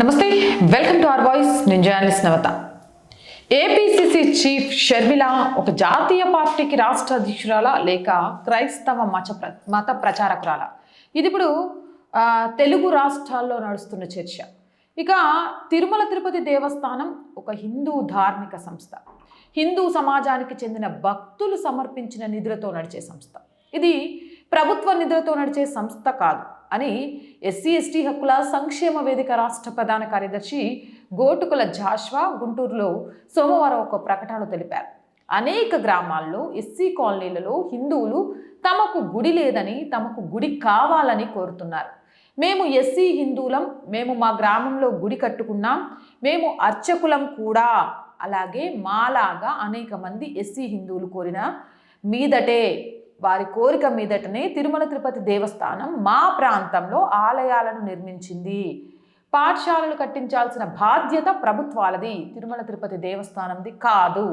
నమస్తే welcome to R voice నేను journalist Navata. APCC chief Sharmila ఒక జాతీయ పార్టీకి రాష్ట్ర అధ్యక్షురాలా లేక క్రైస్తవ మత ప్ర మత ప్రచారకురాల. ఇది ఇప్పుడు తెలుగు రాష్ట్రాల్లో నడుస్తున్న చర్చ. ఇక తిరుమల తిరుపతి దేవస్థానం ఒక హిందూ ధార్మిక సంస్థ. హిందూ సమాజానికి చెందిన భక్తులు సమర్పించిన నిధులతో నడిచే సంస్థ. ఇది ప్రభుత్వ నిధులతో నడిచే సంస్థ కాదు. అని ఎస్సీ ఎస్టీ హక్కుల సంక్షేమ వేదిక రాష్ట్ర ప్రధాన కార్యదర్శి గోటుకుల జాష్వా గుంటూరులో సోమవారం ఒక ప్రకటనలో తెలిపారు. అనేక గ్రామాల్లో ఎస్సీ కాలనీలలో హిందువులు తమకు గుడి లేదని తమకు గుడి కావాలని కోరుతున్నారు. మేము ఎస్సీ హిందువులం మేము మా గ్రామంలో గుడి కట్టుకున్నాం మేము అర్చకులం కూడా. అలాగే మాలాగా అనేక మంది ఎస్సీ హిందువులు కోరిన మీదటే వారి కోరిక మీదటనే తిరుమల తిరుపతి దేవస్థానం మా ప్రాంతంలో ఆలయాలను నిర్మించింది. పాఠశాలలు కట్టించాల్సిన బాధ్యత ప్రభుత్వాలది. తిరుమల తిరుపతి దేవస్థానంది కాదు.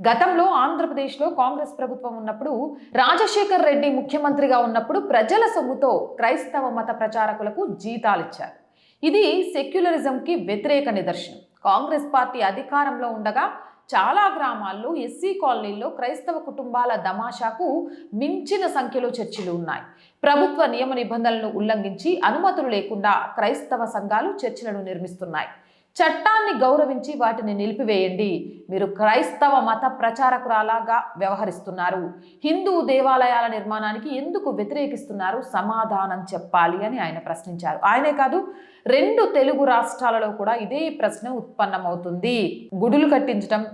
గతంలో ఆంధ్రప్రదేశ్లో కాంగ్రెస్ ప్రభుత్వం ఉన్నప్పుడు రాజశేఖర్ రెడ్డి ముఖ్యమంత్రిగా ఉన్నప్పుడు ప్రజల సొమ్ముతో క్రైస్తవ మత ప్రచారకులకు జీతాలు ఇచ్చారు. ఇది సెక్యులరిజంకి వ్యతిరేక నిదర్శనం. కాంగ్రెస్ పార్టీ అధికారంలో ఉండగా చాలా గ్రామాల్లో ఎస్సీ కాలనీల్లో క్రైస్తవ కుటుంబాల దమాషాకు మించిన సంఖ్యలో చర్చిలు ఉన్నాయి. ప్రభుత్వ నియమ నిబంధనలను ఉల్లంఘించి అనుమతులు లేకుండా క్రైస్తవ సంఘాలు చర్చిలను నిర్మిస్తున్నాయి. చట్టాన్ని గౌరవించి వాటిని నిలిపివేయండి. మీరు క్రైస్తవ మత ప్రచారకురాలాగా వ్యవహరిస్తున్నారు. హిందూ దేవాలయాల నిర్మాణానికి ఎందుకు వ్యతిరేకిస్తున్నారు? సమాధానం చెప్పాలి అని ఆయన ప్రశ్నించారు. ఆయనే కాదు రెండు తెలుగు రాష్ట్రాలలో కూడా ఇదే ప్రశ్న ఉత్పన్నమవుతుంది. గుడులు కట్టించడం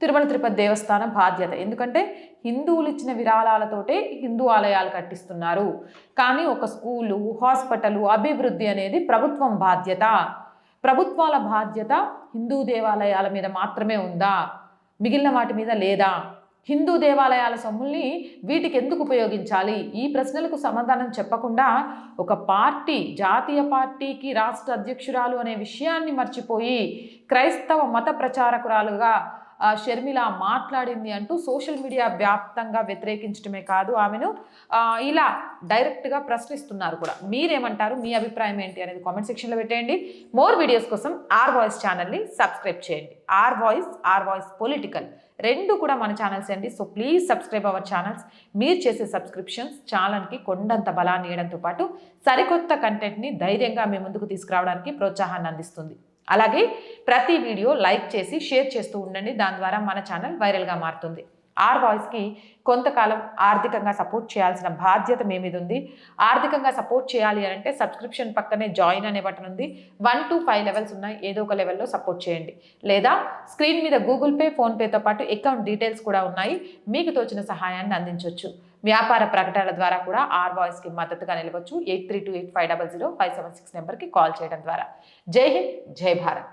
తిరుమల తిరుపతి దేవస్థానం బాధ్యత. ఎందుకంటే హిందువులు ఇచ్చిన విరాళాలతోటే హిందూ ఆలయాలు కట్టిస్తున్నారు. కానీ ఒక స్కూలు హాస్పిటల్ అభివృద్ధి అనేది ప్రభుత్వం బాధ్యత. ప్రభుత్వాల బాధ్యత హిందూ దేవాలయాల మీద మాత్రమే ఉందా? మిగిలిన వాటి మీద లేదా? హిందూ దేవాలయాల సొమ్ముల్ని వీటికి ఎందుకు ఉపయోగించాలి? ఈ ప్రశ్నలకు సమాధానం చెప్పకుండా ఒక పార్టీ జాతీయ పార్టీకి రాష్ట్ర అధ్యక్షురాలు అనే విషయాన్ని మర్చిపోయి క్రైస్తవ మత ప్రచారకురాలుగా షర్మిల మాట్లాడింది అంటూ సోషల్ మీడియా వ్యాప్తంగా వ్యతిరేకించడమే కాదు ఆమెను ఇలా డైరెక్ట్గా ప్రశ్నిస్తున్నారు కూడా. మీరేమంటారు? మీ అభిప్రాయం ఏంటి అనేది కామెంట్ సెక్షన్లో పెట్టేయండి. మోర్ వీడియోస్ కోసం ఆర్ వాయిస్ ఛానల్ని సబ్స్క్రైబ్ చేయండి. R voice R voice political రెండు కూడా మన ఛానల్స్ అండి. So please subscribe our channels. మీరు చేసే సబ్స్క్రిప్షన్స్ ఛానల్కి కొండంత బలాన్ని ఇవ్వడంతో పాటు సరికొత్త కంటెంట్ని ధైర్యంగా మీ ముందుకు తీసుకురావడానికి ప్రోత్సాహాన్ని అందిస్తుంది. అలాగే ప్రతి వీడియో లైక్ చేసి షేర్ చేస్తూ ఉండండి. దాని ద్వారా మన ఛానల్ వైరల్గా మారుతుంది. ఆర్ వాయిస్కి కొంతకాలం ఆర్థికంగా సపోర్ట్ చేయాల్సిన బాధ్యత మీ మీద ఉంది. ఆర్థికంగా సపోర్ట్ చేయాలి అని అంటే సబ్స్క్రిప్షన్ పక్కనే జాయిన్ అనే బటన్ ఉంది. వన్ టు ఫైవ్ లెవెల్స్ ఉన్నాయి ఏదో ఒక లెవెల్లో సపోర్ట్ చేయండి. లేదా స్క్రీన్ మీద గూగుల్ పే ఫోన్పేతో పాటు అకౌంట్ డీటెయిల్స్ కూడా ఉన్నాయి. మీకు తోచిన సహాయాన్ని అందించవచ్చు వ్యాపార ప్రకటనల ద్వారా కూడా ఆర్ వాయిస్కి మద్దతుగా నిలవచ్చు. Eight three two eight five double zero five seven six నెంబర్కి కాల్ చేయడం ద్వారా. జై హింద్ జై భారత్.